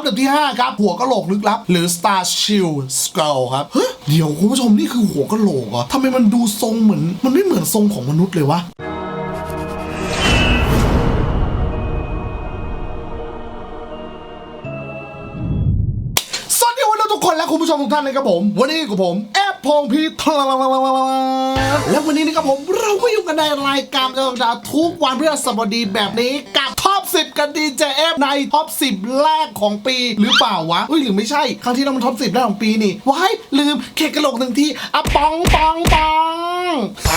อันดับที่ 5 ครับ หัวกะโหลกลึกลับ หรือ Star Shield Skull ครับ เฮ้ย เดี๋ยวคุณผู้ชมนี่คือหัวกะโหลกเหรอทำไมมันดูทรงเหมือน มันไม่เหมือนทรงของมนุษย์เลยวะสวัสดีวันนี้ทุกคนและคุณผู้ชมทุกท่านนะครับผม วันนี้กับผม แอปพงพีทและวันนี้นะครับผมเราก็อยู่กันในรายการประจำดาวทุกวันเพื่อสบดีแบบนี้กับ กันดีเจเอฟในท็อป 10 แรกของปีหรือเปล่าวะอุ้ยหรือไม่ใช่ ครั้งที่เรามันท็อป 10 แรกของปีนี่ว้ายลืมเคกกระโหลกหนึ่งทีอะปองปองปองอ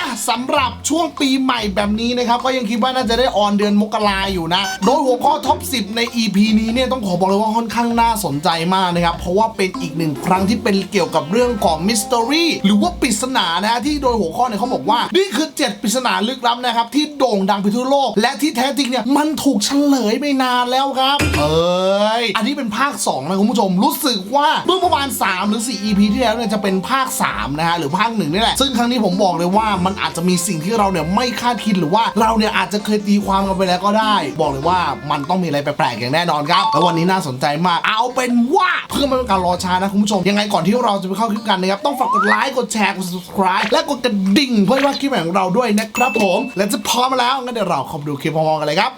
ะ สำหรับช่วงปีใหม่แบบนี้นะครับ ก็ยังคิดว่าน่าจะได้ออนเดือนมกราอยู่นะ โดยหัวข้อท็อป 10 ใน EP นี้เนี่ยต้องขอบอกเลยว่าค่อนข้างน่าสนใจมากนะครับ เพราะว่าเป็นอีกหนึ่งครั้งที่เป็นเกี่ยวกับเรื่องของมิสต r รีหรือว่าปริศนานะฮะที่โดยหัวข้อเนี่ยเขาบอกว่า นี่คือ 7 ปริศนาลึกลับนะครับ ที่โด่งดังไปทั่วโลก และที่แท้จริงเนี่ยมันถูกเฉลยไปนานแล้วครับ เอ้ยอันนี้เป็นภาค 2 นะคุณผู้ชมรู้สึกว่าเมื่อประมาณ 3 หรือ 4 EP ที่แล้วเนี่ยจะเป็นภาค 3 นะฮะหรือภาคหนึ่งนี่แหละซึ่งครั้งนี้ผมบอกเลยว่ามันอาจจะมีสิ่งที่เราเนี่ยไม่คาดคิดหรือว่าเราเนี่ยอาจจะเคยตีความกันไปแล้วก็ได้ บอกเลยว่ามันต้องมีอะไรแปลกๆอย่างแน่นอนครับแล้ววันนี้น่าสนใจมาก เอาเป็นว่าเพื่อไม่เป็นการรอช้านะคุณผู้ชมยังไงก่อนที่เราจะไปเข้าคลิปกันนะครับต้องฝากกดไลค์กดแชร์กด subscribe และกดกระดิ่งเพื่อให้ว่าคลิปใหม่ของเราด้วยนะครับผม และจะพร้อมแล้วงั้นเดี๋ยวเราขอบดูคลิปพร้อมๆกันเลยครับ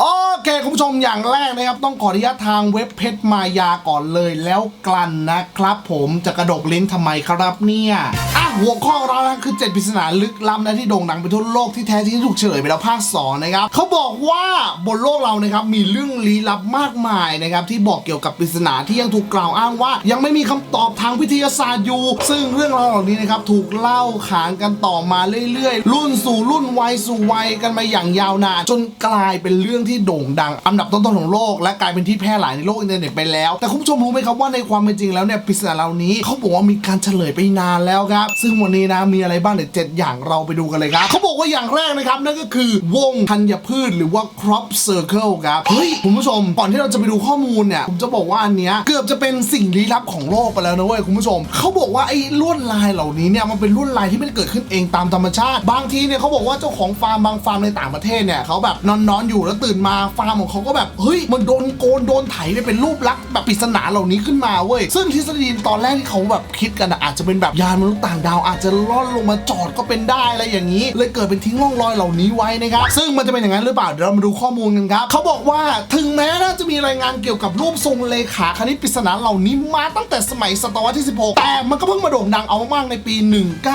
โอเคคุณผู้ชมอย่างแรกนะครับ ต้องขออนุญาตทางเว็บเพชรมายาก่อนเลยแล้วกลั่นนะครับผมจะกระดกลิ้นทำไมครับเนี่ยอะหัวข้อเรานะคือ 7ปริศนาลึกล้ำนะที่โด่งดังไปทั่วโลกที่แท้จริงถูกเฉลยไปแล้วภาค2นะครับเขาบอกว่าบนโลกเรานะครับมีเรื่องลี้ลับมากมายนะครับที่บอกเกี่ยวกับปริศนาที่ยังถูกกล่าวอ้างว่า ยังไม่มีคำตอบทางวิทยาศาสตร์อยู่ ซึ่งเรื่องราวเหล่านี้นะครับถูกเล่าขานกันต่อมาเรื่อยๆ รุ่นสู่รุ่นวัยสู่วัยกันมาอย่างยาวนาน จนกลายเป็นเรื่องที่โด่งดัง อันดับต้นๆของโลก และกลายเป็นที่แพร่หลายในโลกอินเทอร์เน็ตไปแล้ว แต่คุณผู้ชมรู้ไหมครับว่าในความเป็นจริงแล้วเนี่ยปริศนาเหล่านี้เขาบอกว่ามีการเฉลยไปนานแล้วครับซึ่งวันนี้นะมีอะไรบ้างเดี๋ยวเจ็ดอย่างเราไปดูกันเลยครับเขาบอกว่าอย่างแรกนะครับนั่นก็คือวงธัญพืชหรือว่า crop circle ครับเฮ้ยคุณผู้ชมก่อนที่เราจะไปดูข้อมูลเนี่ยผมจะบอกว่าอันเนี้ยเกือบจะเป็นสิ่งลี้ลับของโลกไปแล้วนะเว้ยคุณผู้ชมเขาบอกว่าไอ้ลวดลายเหล่านี้เนี่ยมันเป็นลวดลายที่ไม่ได้เกิดขึ้นเองตามธรรมชาติ บางทีเนี่ยเขาบอกว่าเจ้าของฟาร์มบางฟาร์มในต่างประเทศเนี่ยเขาแบบนอนๆออยู่แล้วตื่นมาฟาร์มของเขาก็แบบเฮ้ยมันโดนโกนโดนไถไปเป็นรูปลักษณ์แบบปริศนาเหล่านี้ขึ้นมาเว้ยซึ่งทฤษฎีตอนแรกที่เขาแบบคิดกันอาจจะเป็นแบบยานมนุษย์ต่างดาวอาจจะล่อนลงมาจอดก็เป็นได้อะไรอย่างนี้ เลยเกิดเป็นทิ้งร่องรอยเหล่านี้ไว้นะครับซึ่งมันจะเป็นอย่างนั้นหรือเปล่าเดี๋ยวเรามาดูข้อมูลกันครับเขาบอกว่าถึงแม้น่าจะมีรายงานเกี่ยวกับรูปทรงเลขาคณิตปริศนาเหล่านี้มาตั้งแต่สมัยศตวรรษที่ 16 แต่มันก็เพิ่งมาโด่งดังเอามากๆในปี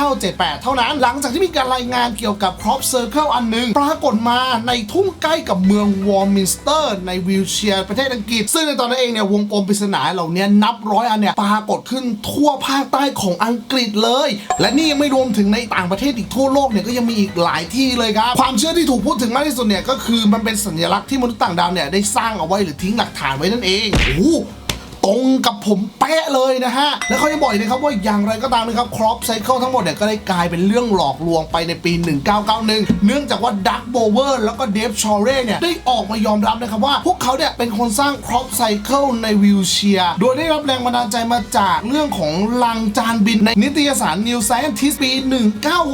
1978 เท่านั้น หลังจากที่มีการรายงานเกี่ยวกับ crop circle อันหนึงปรากฏมาในทุ่งใกล้กับเมืองวอร์มินสเตอร์ในวิลเชียร์ประเทศอังกฤษ ซึ่งในตอนนั้นเองเนี่ยวงกลมปริศนาเหล่านี้นับร้อยอันเนี่ยปรากฏขึ้นทั่วภาคใต้ของอังกฤษเลย และนี่ยังไม่รวมถึงในต่างประเทศอีกทั่วโลกเนี่ยก็ยังมีอีกหลายที่เลยครับ ความเชื่อที่ถูกพูดถึงมากที่สุดเนี่ยก็คือมันเป็นสัญลักษณ์ที่มนุษย์ต่างดาวเนี่ยได้สร้างเอาไว้หรือทิ้งหลักฐานไว้นั่นเองโอ้ ตรงกับผมเป๊ะเลยนะฮะ แล้วเขาจะบอกอีกนะครับว่าอย่างไรก็ตามนะครับ crop cycle ทั้งหมดเนี่ยก็ได้กลายเป็นเรื่องหลอกลวงไปในปี 1991 เนื่องจากว่าดักโบเวอร์แล้วก็เดฟชอเร่เนี่ยได้ออกมายอมรับนะครับว่าพวกเขาเนี่ยเป็นคนสร้าง crop cycle ในวิลเชียร์โดยได้รับแรงบันดาลใจมาจากเรื่องของลังจานบินในนิตยสาร New Scientist ปี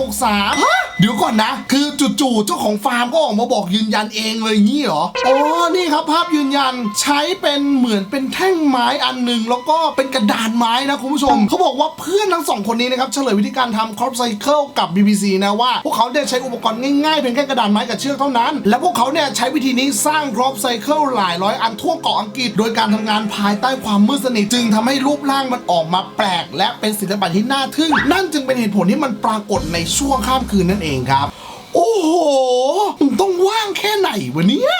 1963 เดี๋ยวก่อนนะ คือจู่ๆเจ้าของฟาร์มก็ออกมาบอกยืนยันเองเลยงี้เหรออ๋อนี่ครับภาพยืนยันใช้เป็นเหมือนเป็นแท่งไม้อันหนึ่งแล้วก็เป็นกระดานไม้นะคุณผู้ชมเขาบอกว่าเพื่อนทั้งสองคนนี้นะครับเฉลยวิธีการทำ crop cycle กับ BBC นะว่า พวกเขาเนี่ยใช้อุปกรณ์ง่ายๆเพียงแค่กระดานไม้กับเชือกเท่านั้น และพวกเขาเนี่ยใช้วิธีนี้สร้าง crop cycle หลายร้อยอันทั่วเกาะอังกฤษ โดยการทำงานภายใต้ความมืดสนิทจึงทำให้รูปร่างมันออกมาแปลก และเป็นศิลปะที่น่าทึ่ง นั่นจึงเป็นเหตุผลที่มันปรากฏในช่วงข้ามคืนนั่นเองครับ โอ้โหมึงต้องว่างแค่ไหนวะเนี่ย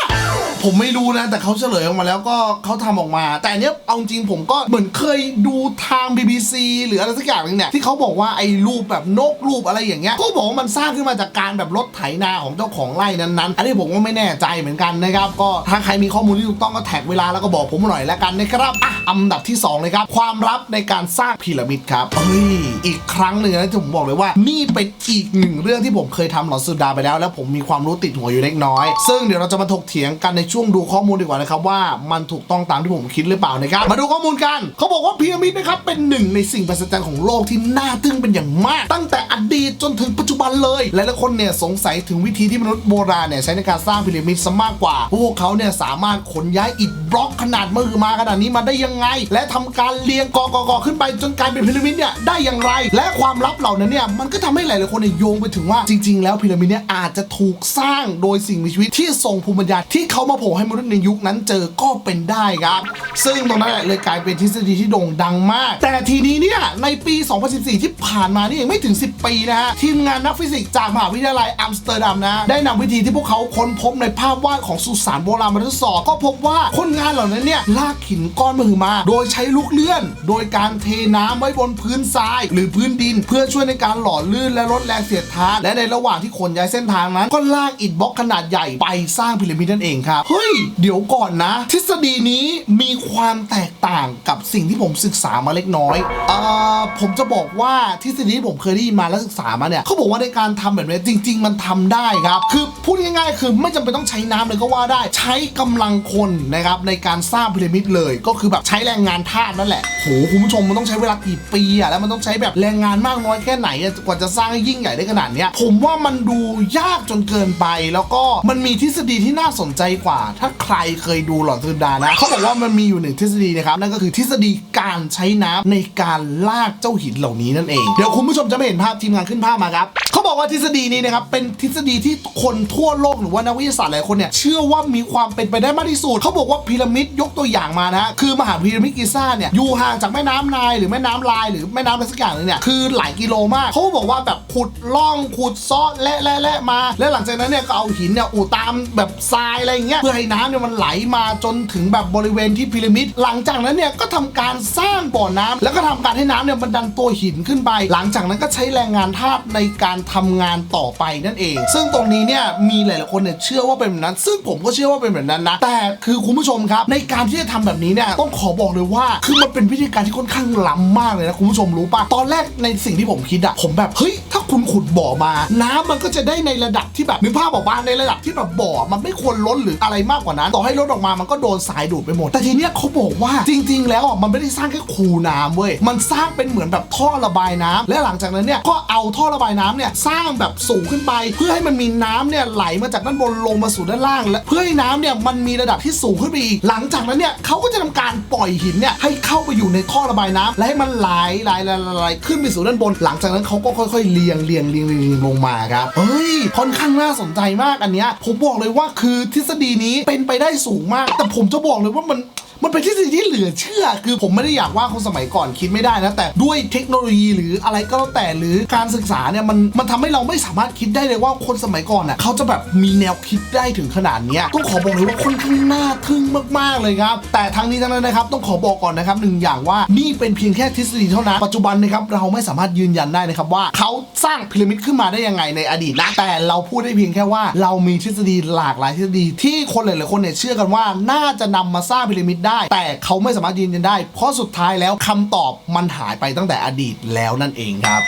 ผมไม่รู้นะ แต่เขาเฉลยออกมาแล้วก็เขาทำออกมา แต่เนี้ยเอาจริงผมก็เหมือนเคยดูทาง BBC หรืออะไรสักอย่างหนึงเนี่ยที่เขาบอกว่าไอ้รูปแบบนกรูปอะไรอย่างเงี้ยก็บอกว่ามันสร้างขึ้นมาจากการแบบรถไถนาของเจ้าของไร่นั้นๆอันนี้ผมก็ไม่แน่ใจเหมือนกันนะครับก็ถ้าใครมีข้อมูลที่ถูกต้องก็แท็กเวลาแล้วก็บอกผมหน่อยแล้วกันนะครับอะอันดับที่สองเลยครับความลับในการสร้างพีระมิดครับเฮ้ยอีกครั้งหนึ่งนะที่ผมบอกเลยว่า นี่เป็นอีกหนึ่งเรื่องที่ผมเคยทำหลอนสุดาไปแล้ว แล้วผมมีความรู้ติดหัวอยู่เล็กน้อย ซึ่งเดี๋ยวเราจะมาถกเถียงกันในช่วงดูข้อมูลดีกว่านะครับว่ามันถูกต้องตามที่ผมคิดหรือเปล่านะครับ มาดูข้อมูลกัน เขาบอกว่าพีระมิดนะครับเป็นหนึ่งในสิ่งมหัศจรรย์ของโลกที่น่าทึ่งเป็นอย่างมาก ตั้งแต่อดีตจนถึงปัจจุบันเลย หลายๆคนเนี่ยสงสัยถึงวิธีที่มนุษย์โบราณเนี่ยใช้ในการสร้างพีระมิดซะมากกว่า พวกเขาเนี่ยสามารถขนย้ายอิฐบล็อกขนาดมือมาขนาดนี้มาได้ยังไง และทำการเรียงกอกอกอขึ้นไปจนกลายเป็นพีระมิดเนี่ยได้อย่างไร และความลับเหล่านั้นเนี่ยมันก็ทำให้หลายๆคนเนี่ยโยงไปถึงว่าจริง ๆ แล้วพีระมิดเนี่ยอาจจะถูกสร้างโดยสิ่งมีชีวิตที่ทรงภูมิปัญญาที่เขามาโผล่ให้มนุษย์ในยุคนั้นเจอก็เป็นได้ครับ ซึ่งตรงนั้นเลยกลายเป็นทฤษฎีที่โด่งดังมาก แต่ทีนี้เนี่ยในปี 2014 ที่ผ่านมานี่เองไม่ถึง 10 ปีนะฮะทีมงานนักฟิสิกส์จากมหาวิทยาลัยอัมสเตอร์ดัมนะได้นำวิธีที่พวกเขาค้นพบในภาพวาดของสุสานโบราณมาทดสอบก็พบว่าคนงานเหล่านั้นเนี่ยลากหินก้อนมือมา โดยใช้ลูกเลื่อน โดยการเทน้ำไว้บนพื้นทราย หรือพื้นดิน เพื่อช่วยในการหล่อลื่นและลดแรงเสียดทานและในระหว่างที่ขนย้ายเส้นทางนั้น ก็ลากอิฐบล็อกขนาดใหญ่ไปสร้างพีระมิดนั่นเองครับเฮ้ย เดี๋ยวก่อนนะ ทฤษฎีนี้มีความแตกต่างกับสิ่งที่ผมศึกษามาเล็กน้อยเอ่อผมจะบอกว่าทฤษฎีที่ผมเคยได้ยินมาและศึกษามาเนี่ยเขาบอกว่าในการทำแบบนี้จริง ๆ มันทำได้ครับ คือพูดง่ายๆ คือไม่จำเป็นต้องใช้น้ำเลยก็ว่าได้ ใช้กำลังคนนะครับในการสร้างพีระมิดเลย ก็คือแบบใช้แรงงานทาสนั่นแหละโหคุณผู้ชมมันต้องใช้เวลากี่ปีอะแล้วมันต้องใช้แบบแรงงานมากน้อยแค่ไหนกว่าจะสร้างให้ยิ่งใหญ่ได้ขนาดเนี้ยผมว่ามันดูยากจนเกินไป แล้วก็มันมีทฤษฎีที่น่าสนใจกว่าถ้าใครเคยดูหลอนทนดานะเขาบอกว่ามันมีอยู่หนึ่งทฤษฎีนะครับนั่นก็คือทฤษฎีการใช้น้ำในการลากเจ้าหินเหล่านี้นั่นเองเดี๋ยวคุณผู้ชมจะไม่เห็นภาพทีมงานขึ้นภาพมาครับเขาบอกว่าทฤษฎีนี้นะครับเป็นทฤษฎีที่คนทั่วโลกหรือว่านักวิทยาศาสตร์หลายคนเนี่ยเชื่อว่ามีความเป็นไปได้มากที่สุดเขาบอกว่าพีระมิดยกตัวอย่างมานะคือมหาพีระมิดกิซ่าเนี่ยอยู่ห่างจากแม่น้ำไนายหรือแม่น้ำลายหรือแม่น้ำอะไรสักอย่างหนึงเนี่ยคือหลายกิโลมากเขาบอกว่าแบบขุดล่องขุดซาะและและและมา แล้วหลังจากนั้นเนี่ยก็เอาหินเนี่ยอุดตามแบบทรายอะไรเงี้ยพื่อให้น้ำเนี่ยมันไหลมาจนถึงแบบบริเวณที่พีระมิด หลังจากนั้นเนี่ยก็ทำการสร้างบ่อน้ำแล้วก็ทำการให้น้ำเนี่ยมันดันตัวหินขึ้นไป หลังจากนั้นก็ใช้แรงงานทาสในการทำงานต่อไปนั่นเอง ซึ่งตรงนี้เนี่ยมีหลายๆคนเนี่ยเชื่อว่าเป็นแบบนั้น ซึ่งผมก็เชื่อว่าเป็นแบบนั้นนะ แต่คือคุณผู้ชมครับ ในการที่จะทำแบบนี้เนี่ยต้องขอบอกเลยว่าคือมันเป็นวิธีการที่ค่อนข้างล้ำมากเลยนะคุณผู้ชมรู้ปะตอนแรกในสิ่งที่ผมคิดอะผมแบบเฮ้ยถ้าคุณขุดบ่อมา น้ำมันก็จะได้ในระดับที่แบบนึกภาพบอกว่าในระดับที่แบบบ่อมันไม่ควรล้นหรืออะไรมากกว่านั้น ต่อให้ล้นออกมามันก็โดนสายดูดไปหมด แต่ทีเนี้ยเขาบอกว่าจริง ๆ แล้วอะมันไม่ได้สร้างแค่คูน้ำเว้ยมันสร้างเป็นเหมือนแบบท่อระบายน้ำและหลังจากนั้นเนี่ยก็เอาท่อระบายน้ำเนี่ยสร้างแบบสูงขึ้นไป เพื่อให้มันมีน้ำเนี่ยไหลมาจากด้านบนลงมาสู่ด้านล่าง และเพื่อให้น้ำเนี่ยมันมีระดับที่สูงขึ้นไปอีกหลังจากนั้นเนี่ยเขาก็จะทำการปล่อยหินเนี่ยให้เข้าไปอยู่ในท่อระบายน้ำและให้มันไหลไหลไหลไหลขึ้นไปสู่ด้านบน หลังจากนั้นเขาก็ค่อยๆเรียงเรียงเรียงเรียงเรียงลงมาครับเฮ้ยค่อนข้างน่าสนใจมากอันเนี้ยผมบอกเลยว่าคือทฤษฎีนี้เป็นไปได้สูงมาก แต่ผมจะบอกเลยว่ามัน มันเป็นทฤษฎีที่เหลือเชื่อ คือผมไม่ได้อยากว่าคนสมัยก่อนคิดไม่ได้นะ แต่ด้วยเทคโนโลยีหรืออะไรก็แล้วแต่หรือการศึกษาเนี่ยมันมันทำให้เราไม่สามารถคิดได้เลยว่าคนสมัยก่อนน่ะเขาจะแบบมีแนวคิดได้ถึงขนาดนี้ต้องขอบอกเลยว่าค่อนข้างน่าทึ่งมากๆเลยครับ แต่ทั้งนี้ทั้งนั้นนะครับต้องขอบอกก่อนนะครับหนึ่งอย่างว่านี่เป็นเพียงแค่ทฤษฎีเท่านั้นปัจจุบันนะครับเราไม่สามารถยืนยันได้นะครับว่าเขาสร้างพีระมิดขึ้นมาได้ยังไงในอดีตนะแต่เราพูดได้เพียงแค่ว่า เรามีทฤษฎีหลากหลายทฤษฎีที่คนหลายๆคนเนี่ยเชื่อกันว่าน่าจะนำมาสร้างพีระมิดได้แต่เขาไม่สามารถยืนยันได้ เพราะสุดท้ายแล้วคำตอบมันหายไปตั้งแต่อดีตแล้วนั่นเองครับ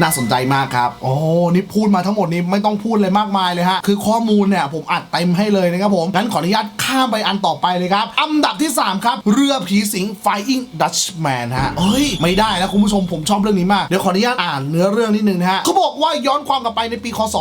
น่าสนใจมากครับ โอ้นี่พูดมาทั้งหมดนี้ไม่ต้องพูดเลยมากมายเลยฮะ คือข้อมูลเนี่ยผมอัดเต็มให้เลยนะครับผม งั้นขออนุญาตข้ามไปอันต่อไปเลยครับ อันดับที่ 3 ครับ เรือผีสิง Flying Dutchman ฮะเฮ้ย ไม่ได้นะคุณผู้ชมผมชอบเรื่องนี้มาก เดี๋ยวขออนุญาตอ่านเนื้อเรื่องนิดนึงนะฮะเขาบอกว่าย้อนความกลับไปในปีคศ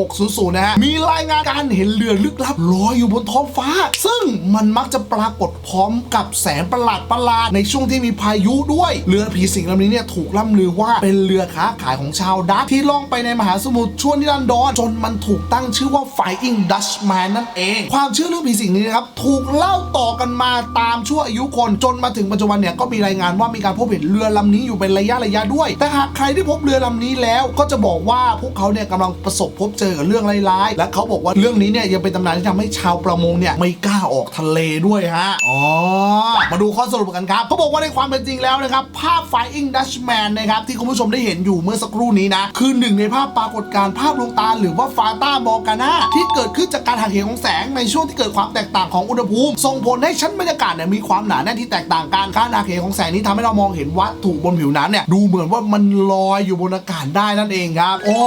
1600 นะฮะ มีรายงานการเห็นเรือลึกลับลอยอยู่บนท้องฟ้า ซึ่งมันมักจะปรากฏพร้อมกับแสงประหลาดประหลาดในช่วงที่มีพายุด้วย เรือผีสิงลำนี้เนี่ยถูกล่ำลือว่าเป็นเรือค้าขายของชาวดัตช์ที่ล่องไปในมหาสมุทรช่วงนิรันดรจนมันถูกตั้งชื่อว่า Flying Dutchman นั่นเอง ความเชื่อเรื่องผีสิงนี้นะครับถูกเล่าต่อกันมาตามชั่วอายุคนจนมาถึงปัจจุบันเนี่ยก็มีรายงานว่ามีการพบเห็นเรือลำนี้อยู่เป็นระยะระยะด้วย แต่หากใครที่พบเรือลำนี้แล้วก็จะบอกว่าพวกเขาเนี่ยกำลังประสบพบเจอกับเรื่องร้ายๆ และเขาบอกว่าเรื่องนี้เนี่ยยังเป็นตำนานที่ทำให้ชาวประมงเนี่ยไม่กล้าออกทะเลด้วยฮะ อ๋อ มาดูข้อสรุปกันครับเขาบอกว่าในความเป็นจริงแล้วนะครับ ภาพ Flying Dutchman นะครับที่คุณผู้ชมได้เห็นอยู่เมื่อสักครู่นี้นะ คือหนึ่งในภาพปรากฏการณ์ภาพดวงตาหรือว่าฟาตามอร์กานาที่เกิดขึ้นจากการหักเหของแสงในช่วงที่เกิดความแตกต่างของอุณหภูมิ ส่งผลให้ชั้นบรรยากาศเนี่ยมีความหนาแน่นที่แตกต่างกันการหักเหของแสงนี้ทำให้เรามองเห็นวัตถุบนผิวนั้นเนี่ยดูเหมือนว่ามันลอยอยู่บนอากาศได้นั่นเองครับโอ้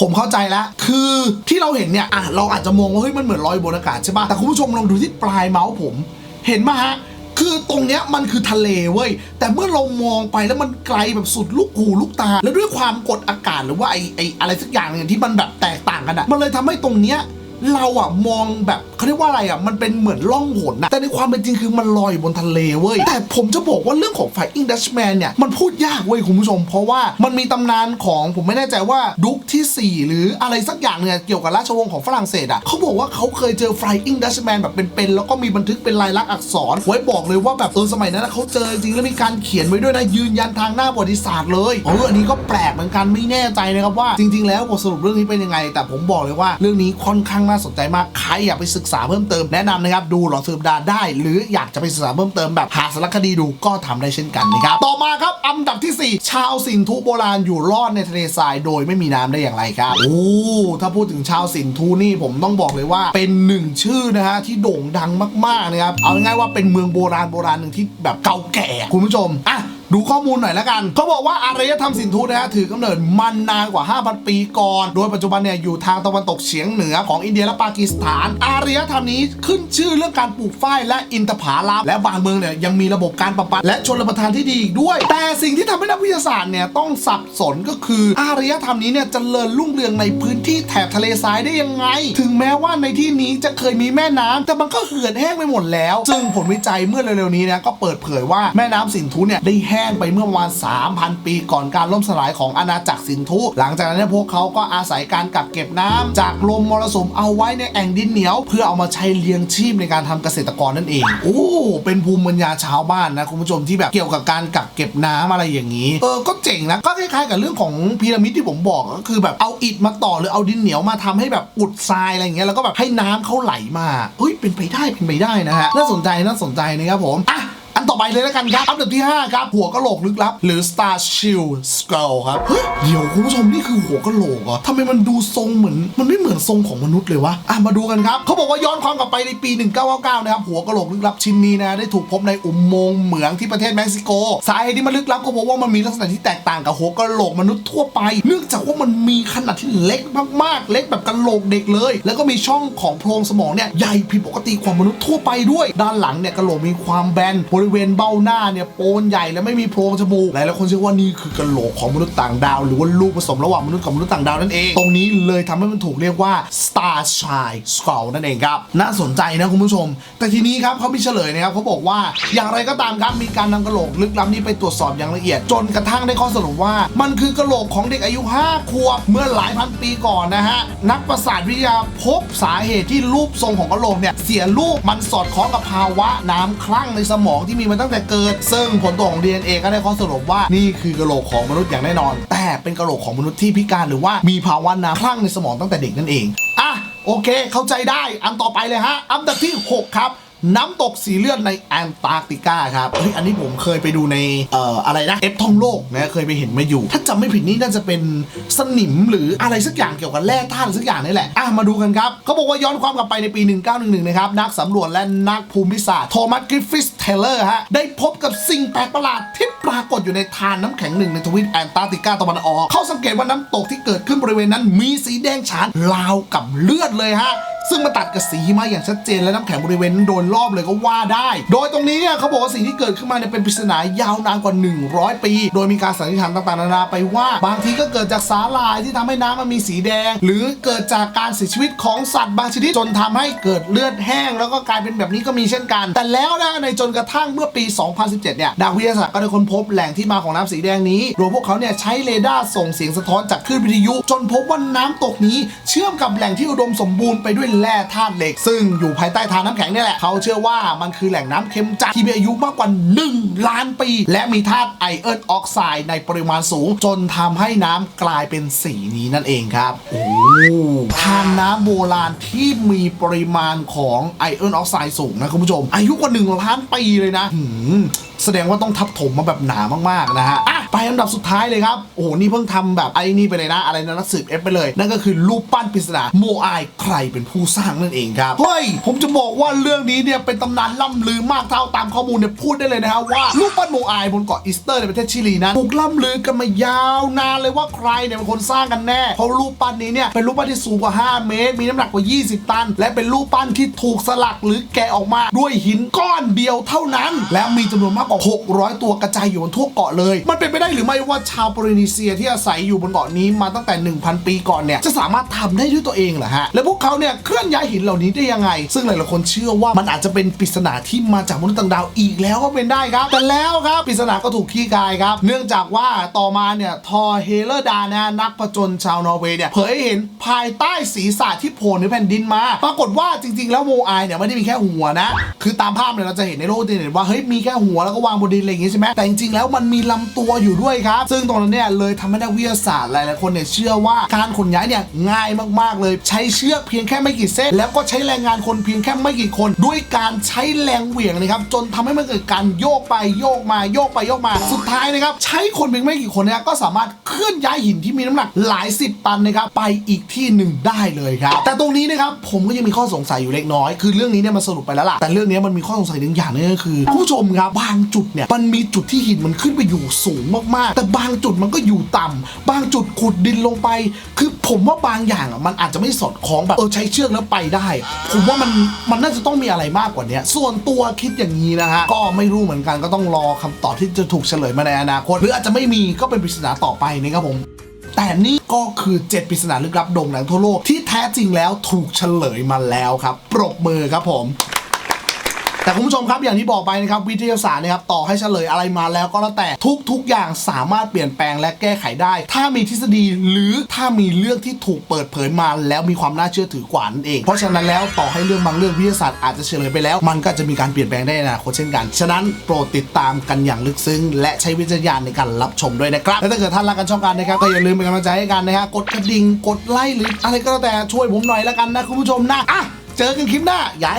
ผมเข้าใจแล้ว คือที่เราเห็นเนี่ยอะเราอาจจะมองว่าเฮ้ยมันเหมือนลอยบนอากาศใช่ป่ะแต่คุณผู้ชมลองดูที่ปลายเมาส์ผม เห็นไหมฮะ คือตรงเนี้ยมันคือทะเลเว้ย แต่เมื่อเรามองไปแล้วมันไกลแบบสุดลูกหูลูกตา แล้วด้วยความกดอากาศหรือว่าไอไออะไรสักอย่างเนี่ยที่มันแบบแตกต่างกันอะมันเลยทำให้ตรงเนี้ยเราอะมองแบบ เขาเรียกว่าอะไรอะมันเป็นเหมือนล่องหนนะแต่ในความเป็นจริงคือมันลอยอยู่บนทะเลเว้ยแต่ผมจะบอกว่าเรื่องของ Flying Dutchman เนี่ยมันพูดยากเว้ยคุณผู้ชม เพราะว่ามันมีตำนานของผมไม่แน่ใจว่าดุกที่ 4 หรืออะไรสักอย่างเนี่ยเกี่ยวกับราชวงศ์ของฝรั่งเศสอะเขาบอกว่าเขาเคยเจอ Flying Dutchman แบบเป็นๆแล้วก็มีบันทึกเป็นลายลักษณ์อักษรไว้บอกเลยว่าแบบเออสมัยนั้นเขาเจอจริงแล้วมีการเขียนไว้ด้วยนะยืนยันทางหน้าประวัติศาสตร์เลยเอออันนี้ก็แปลกเหมือนกันไม่แน่ใจนะครับว่าจริง ๆ แล้วบทสรุปเรื่องนี้เป็นยังไง แต่ผมบอกเลยว่าเรื่องนี้ค่อนข้างน่าสนใจมากใครอยากไปศึกษาเพิ่มเติมแนะนำนะครับดูหลอดสืบดาได้ หรืออยากจะไปศึกษาเพิ่มเติมแบบหาสารคดีดูก็ทำได้เช่นกันนะครับต่อมาครับอันดับที่ 4 ชาวสินธุโบราณอยู่รอดในทะเลทรายโดยไม่มีน้ำได้อย่างไรครับโอ้ถ้าพูดถึงชาวสินธุนี่ผมต้องบอกเลยว่าเป็นหนึ่งชื่อนะฮะที่โด่งดังมากๆนะครับเอาง่ายๆว่าเป็นเมืองโบราณโบราณหนึ่งที่แบบเก่าแก่คุณผู้ชมอะ ดูข้อมูลหน่อยแล้วกันเขาบอกว่าอารยธรรมสินธุนะฮะถือกำเนิดมันนานกว่า 5,000 ปีก่อน โดยปัจจุบันเนี่ยอยู่ทางตะวันตกเฉียงเหนือของอินเดียและปากีสถาน อารยธรรมนี้ขึ้นชื่อเรื่องการปลูกฝ้ายและอินทผลัมและบางเมืองเนี่ยยังมีระบบการประปาและชนประทานที่ดีอีกด้วย แต่สิ่งที่ทำให้นักวิทยาศาสตร์เนี่ยต้องสับสนก็คืออารยธรรมนี้เนี่ยจเจริญรุ่งเรืองในพื้นที่แถบทะเลทรายได้ยังไง ถึงแม้ว่าในที่นี้จะเคยมีแม่น้ำแต่มันก็เหือดแห้งไปหมดแล้ว ซึ่งผลวิจัยเมื่อเร็วๆนี้นะก็เปิดเผยว่าแม่น้ำสินธุเนี่ยได้แห้งไปเมื่อประมาณ 3,000 ปีก่อนการล่มสลายของอาณาจักรสินธุ หลังจากนั้นพวกเขาก็อาศัยการกักเก็บน้ำจากลมมรสุมเอาไว้ในแอ่งดินเหนียว เพื่อเอามาใช้เลี้ยงชีพในการทำเกษตรกรนั่นเอง โอ้เป็นภูมิปัญญาชาวบ้านนะคุณผู้ชมที่แบบเกี่ยวกับการกักเก็บน้ำอะไรอย่างนี้ เออก็เจ๋งนะก็คล้ายๆกับเรื่องของพีระมิดที่ผมบอกก็คือแบบเอาอิฐมาต่อหรือเอาดินเหนียวมาทำให้แบบอุดทรายอะไรอย่างเงี้ยแล้วก็แบบให้น้ำเขาไหลมาเฮ้ยเป็นไปได้เป็นไปได้นะฮะน่าสนใจน่าสนใจนะครับผมอะ อันต่อไปเลยแล้วกันครับ อันดับที่ 5 ครับ หัวกะโหลกลึกลับ หรือ Star Shield Skull ครับ เฮ้ย เดี๋ยวคุณผู้ชมนี่คือหัวกะโหลกเหรอทำไมมันดูทรงเหมือน มันไม่เหมือนทรงของมนุษย์เลยวะ อะ มาดูกันครับ เขาบอกว่าย้อนความกลับไปในปี 1999 นะครับ หัวกะโหลกลึกลับชิ้นนี้นะ ได้ถูกพบในอุโมงค์เหมืองที่ประเทศเม็กซิโก สาเหตุที่มันลึกลับก็เพราะว่ามันมีลักษณะที่แตกต่างกับหัวกะโหลกมนุษย์ทั่วไป เนื่องจากว่ามันมีขนาดที่เล็กมากๆ เล็กแบบกะโหลกเด็กเลย แล้วก็มีช่องของโพรงสมองเนี่ยใหญ่ผิดปกติกว่ามนุษย์ทั่วไปด้วย ด้านหลังเนี่ยกะโหลกมีความแบนบริเวณเบ้าหน้าเนี่ยโปนใหญ่และไม่มีโพรงจมูกหลายๆคนเชื่อว่านี่คือกระโหลกของมนุษย์ต่างดาว หรือว่าลูกผสมระหว่างมนุษย์กับมนุษย์ต่างดาวนั่นเอง ตรงนี้เลยทำให้มันถูกเรียกว่า Star Child Skull นั่นเองครับ น่าสนใจนะคุณผู้ชม แต่ทีนี้ครับเขามีเฉลยนะครับเขาบอกว่าอย่างไรก็ตามครับมีการนำกระโหลกลึกล้ำนี้ไปตรวจสอบอย่างละเอียด จนกระทั่งได้ข้อสรุปว่า มันคือกระโหลกของเด็กอายุ 5 ขวบเมื่อหลายพันปีก่อนนะฮะนักประสาทวิทยาพบสาเหตุที่รูปทรงของกระโหลกเนี่ยเสียรูปมันสอดคล้องกับภาวะน้ำคลั่งในสมองที่มีมาตั้งแต่เกิด ซึ่งผลตรวจของ DNA ก็ได้ข้อสรุปว่านี่คือกระโหลกของมนุษย์อย่างแน่นอน แต่เป็นกระโหลกของมนุษย์ที่พิการหรือว่ามีภาวะน้ำคลั่งในสมองตั้งแต่เด็กนั่นเองอะโอเค เข้าใจได้อันต่อไปเลยฮะ อันดับที่ 6 ครับ น้ำตกสีเลือดในแอนตาร์กติกาครับเฮ้ยอันนี้ผมเคยไปดูในเอ่ออะไรนะเอฟทองโลกนะเคยไปเห็นมาอยู่ ถ้าจำไม่ผิดนี่น่าจะเป็นสนิมหรืออะไรสักอย่างเกี่ยวกับแร่ธาตุสักอย่างนี่แหละอะมาดูกันครับเขาบอกว่าย้อนความกลับไปในปี 1911 นะครับ นักสำรวจและนักภูมิศาสตร์โทมัสกริฟฟิสเทเลอร์ฮะได้พบกับสิ่งแปลกประหลาดที่ปรากฏอยู่ในทานน้ำแข็งหนึ่งในทวีปแอนตาร์กติกาตะวันออกเขาสังเกตว่าน้ำตกที่เกิดขึ้นบริเวณนั้นมีสีแดงฉานราวกับเลือดเลยฮะ ซึ่งมาตัดกับสีมะอย่างชัดเจนและน้ำแข็งบริเวณโดยรอบเลยก็ว่าได้ โดยตรงนี้เนี่ยเขาบอกว่าสิ่งที่เกิดขึ้นมาเนี่ยเป็นปริศนายาวนานกว่า 100 ปี โดยมีการสันนิษฐานต่างๆนานาไปว่า บางทีก็เกิดจากสาหร่ายที่ทำให้น้ำมันมีสีแดง หรือเกิดจากการเสียชีวิตของสัตว์บางชนิดจนทำให้เกิดเลือดแห้ง แล้วก็กลายเป็นแบบนี้ก็มีเช่นกัน แต่แล้วนะในจนกระทั่งเมื่อปี 2017 เนี่ยนักวิทยาศาสตร์ก็ได้ค้นพบแหล่งที่มาของน้ำสีแดงนี้โดยพวกเขาเนี่ยใช้เรดาร์ส่งเสียงสะท้อนจากคลื่นวิทยุ จนพบว่าน้ำตกนี้เชื่อมกับแหล่งที่อุดมสมบูรณ์ไปด้วยแร่ธาตุเหล็ก ซึ่งอยู่ภายใต้ทานน้ำแข็งนี่แหละเขาเชื่อว่ามันคือแหล่งน้ำเค็มจัดที่มีอายุมากกว่า 1 ล้านปี และมีธาตุไอเอิร์นออกไซด์ในปริมาณสูง จนทำให้น้ำกลายเป็นสีนี้นั่นเองครับโอ้ทานน้ำโบราณที่มีปริมาณของไอเอิร์นออกไซด์สูงนะคุณผู้ชม อายุกว่า1ล้านปีเลยนะแสดงว่าต้องทับถมมาแบบหนามากๆนะฮะ ไปอันดับสุดท้ายเลยครับ โอ้โห นี่เพิ่งทำแบบไอ้นี่ไปเลยนะอะไรนะนักสืบเอฟไปเลย นั่นก็คือรูปปั้นปริศนาโมอายใครเป็นผู้สร้างนั่นเองครับ เฮ้ย ผมจะบอกว่าเรื่องนี้เนี่ยเป็นตำนานล่ำลือมากเท่าตามข้อมูลเนี่ยพูดได้เลยนะฮะว่ารูปปั้นโมอายบนเกาะอีสเตอร์ในประเทศชิลีนั้นถูกล่ำลือกันมายาวนานเลยว่าใครเนี่ยเป็นคนสร้างกันแน่เพราะรูปปั้นนี้เนี่ยเป็นรูปปั้นที่สูงกว่า 5 เมตร มีน้ำหนักกว่า 20 ตัน และเป็นรูปปั้นที่ถูกสลักหรือแกะออกมาด้วยหินก้อนเดียวเท่านั้น และมีจำนวนมากกว่า 600 ตัวกระจายอยู่บนทั่วเกาะเลย มันเป็นไปได้หรือไม่ว่าชาวโปลินีเซียที่อาศัยอยู่บนเกาะนี้มาตั้งแต่ 1,000 ปีก่อนเนี่ยจะสามารถทำได้ด้วยตัวเองเหรอฮะและพวกเขาเนี่ยเคลื่อนย้ายหินเหล่านี้ได้ยังไง ซึ่งหลายๆคนเชื่อว่ามันอาจจะเป็นปริศนาที่มาจากมนุษย์ต่างดาวอีกแล้วก็เป็นได้ครับ แต่แล้วครับปริศนาก็ถูกขี้กายครับ เนื่องจากว่าต่อมาเนี่ยทอเฮเลอร์ดานะนักผจญชาวนอร์เวย์เนี่ยเผยให้เห็นภายใต้ศีรษะที่โผล่ในแผ่นดินมา ปรากฏว่าจริง ๆ แล้วโมอายเนี่ยไม่ได้มีแค่หัวนะ คือตามภาพเนี่ยเราจะเห็นในโลกอินเทอร์เน็ตว่าเฮ้ยมีแค่หัวแล้วก็วางบนดินอะไรอย่างงี้ใช่ไหมแต่จริงๆแล้วมันมีลำตัวอยู่ด้วยครับ ซึ่งตรงนั้นเนี่ยเลยทำให้นักวิทยาศาสตร์หลายๆคนเนี่ยเชื่อว่าการขนย้ายเนี่ยง่ายมากๆเลย ใช้เชือกเพียงแค่ไม่กี่เส้น แล้วก็ใช้แรงงานคนเพียงแค่ไม่กี่คน ด้วยการใช้แรงเหวี่ยงนะครับจนทำให้มันเกิดการโยกไปโยกมาโยกไปโยกมาสุดท้ายนะครับใช้คนเพียงไม่กี่คนเนี่ยก็สามารถเคลื่อนย้ายหินที่มีน้ำหนักหลายสิบตันนะครับไปอีกที่หนึ่งได้เลยครับแต่ตรงนี้นะครับผมก็ยังมีข้อสงสัยอยู่เล็กน้อย คือเรื่องนี้เนี่ยมันสรุปไปแล้วล่ะแต่เรื่องนี้มันมีข้อสงสัยหนึ่งอย่างนึงก็คือ ผู้ชมครับบางจุดเนี่ยมันมีจุดที่หินมันขึ้นไปอยู่สูงมากๆ แต่บางจุดมันก็อยู่ต่ำบางจุดขุดดินลงไป คือผมว่าบางอย่างอะมันอาจจะไม่สอดคล้องแบบเออใช้เชือกแล้วไปได้ ผมว่ามันมันน่าจะต้องมีอะไรมากกว่านี้ส่วนตัวคิดอย่างนี้นะฮะก็ไม่รู้เหมือนกันก็ต้องรอคำตอบที่จะถูกเฉลยมาในอนาคตหรืออาจจะไม่มีก็เป็นปริศนาต่อไปนะครับผมแต่นี่ก็คือ 7ปริศนาลึกลับโด่งดังทั่วโลกที่แท้จริงแล้วถูกเฉลยมาแล้วครับ ปรบมือครับผม แต่คุณผู้ชมครับอย่างที่บอกไปนะครับวิทยาศาสตร์นะครับต่อให้เฉลยอะไรมาแล้วก็แล้วแต่ทุกทุกอย่างสามารถเปลี่ยนแปลงและแก้ไขได้ ถ้ามีทฤษฎีหรือถ้ามีเรื่องที่ถูกเปิดเผยมา แล้วมีความน่าเชื่อถือกว่านั่นเอง เพราะฉะนั้นแล้วต่อให้เรื่องบางเรื่องวิทยาศาสตร์อาจจะเฉลยไปแล้ว มันก็จะมีการเปลี่ยนแปลงได้นอนาคตเช่นกัน ฉะนั้นโปรดติดตามกันอย่างลึกซึ้ง และใช้วิจารณญาณในการรับชมด้วยนะครับและถ้าเกิดท่านรักกันช่องกันนะครับก็อย่าลืมเป็นกำลังใจให้กันนะครับกดกระดิ่งกดไลค์หรืออะไรก็แล้วแต่ช่วยผมหน่อยละกันนะคุณผู้ชมนะอะเจอกันคลิปหน้าอย่าให้